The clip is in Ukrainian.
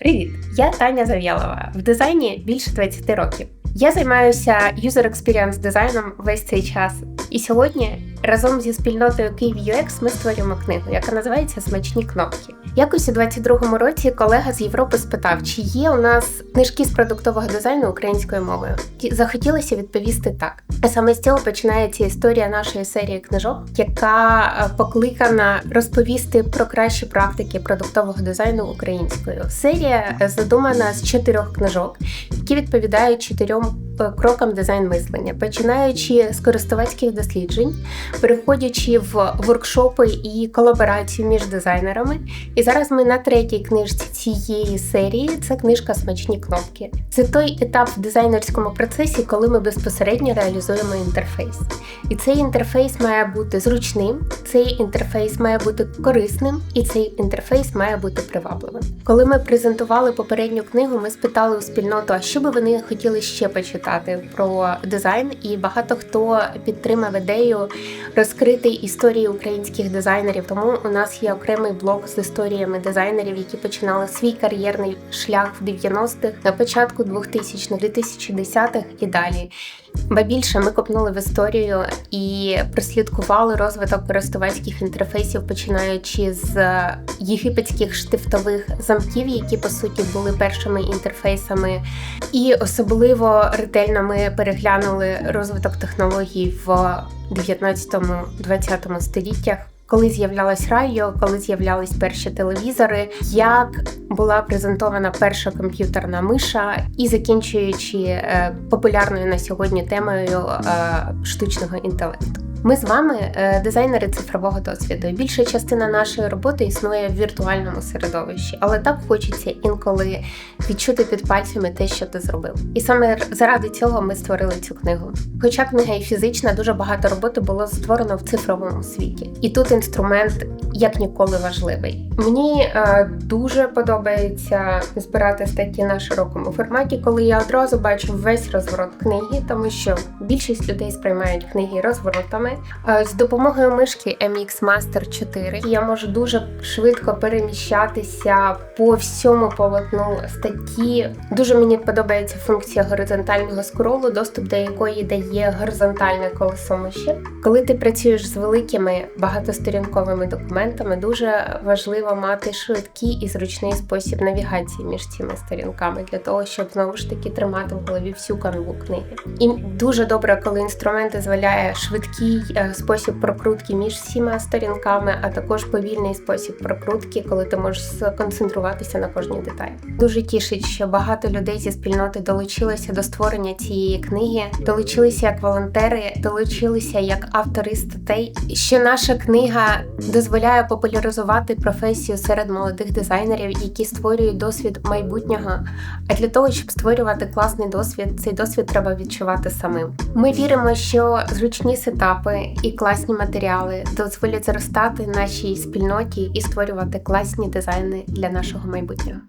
Привіт! Я Таня Зав'ялова. В дизайні більше 20 років. Я займаюся user experience дизайном весь цей час. І сьогодні разом зі спільнотою Київ UX ми створюємо книгу, яка називається Смачні кнопки. Якось у 22-му році колега з Європи спитав, чи є у нас книжки з продуктового дизайну українською мовою. Захотілося відповісти так. А саме з цього починається історія нашої серії книжок, яка е, покликана розповісти про кращі практики продуктового дизайну українською. Серія задумана з чотирьох книжок, які відповідають чотирьом е, крокам дизайн мислення, починаючи з користувацьких досліджень, переходячи в воркшопи і колаборацію між дизайнерами. І зараз ми на третій книжці цієї серії це книжка Смачні кнопки. Це той етап в дизайнерському процесі, коли ми безпосередньо реалізуємо інтерфейс. І цей інтерфейс має бути зручним, цей інтерфейс має бути корисним, і цей інтерфейс має бути привабливим. Коли ми презентували попередню книгу, ми спитали у спільноту, а що би вони хотіли ще почитати про дизайн, і багато хто підтримав ідею розкрити історії українських дизайнерів. Тому у нас є окремий блок з історіями дизайнерів, які починали свій кар'єрний шлях в 90-х, на початку 2000-х, 2010-х і далі. Ба більше ми копнули в історію і прослідкували розвиток користувацьких інтерфейсів, починаючи з єгипетських штифтових замків, які по суті були першими інтерфейсами, і особливо ретельно ми переглянули розвиток технологій в 19-20 століттях. Коли з'являлась радіо, коли з'являлись перші телевізори, як була презентована перша комп'ютерна миша, і закінчуючи е, популярною на сьогодні темою е, штучного інтелекту. Ми з вами е, дизайнери цифрового досвіду. Більша частина нашої роботи існує в віртуальному середовищі, але так хочеться інколи відчути під пальцями те, що ти зробив. І саме заради цього ми створили цю книгу. Хоча книга і фізична, дуже багато роботи було створено в цифровому світі, і тут інструмент як ніколи важливий. Мені е, дуже подобається збирати статті на широкому форматі, коли я одразу бачу весь розворот книги, тому що більшість людей сприймають книги розворотами. Е, з допомогою мишки MX Master 4 я можу дуже швидко переміщатися по всьому полотну статті. Дуже мені подобається функція горизонтального скролу, доступ до якої дає горизонтальне колесо миші. Коли ти працюєш з великими багатосторінковими документами, дуже важливо мати швидкий і зручний спосіб навігації між цими сторінками для того, щоб знову ж таки тримати в голові всю канву книги. І дуже добре, коли інструмент дозволяє швидкий е, спосіб прокрутки між всіма сторінками, а також повільний спосіб прокрутки, коли ти можеш сконцентруватися на кожній деталі. Дуже тішить, що багато людей зі спільноти долучилося до створення цієї книги, долучилися як волонтери, долучилися як автори статей. Що наша книга дозволяє популяризувати професію серед молодих дизайнерів, які створюють досвід майбутнього. А для того, щоб створювати класний досвід, цей досвід треба відчувати самим. Ми віримо, що зручні сетапи і класні матеріали дозволять зростати нашій спільноті і створювати класні дизайни для нашого майбутнього.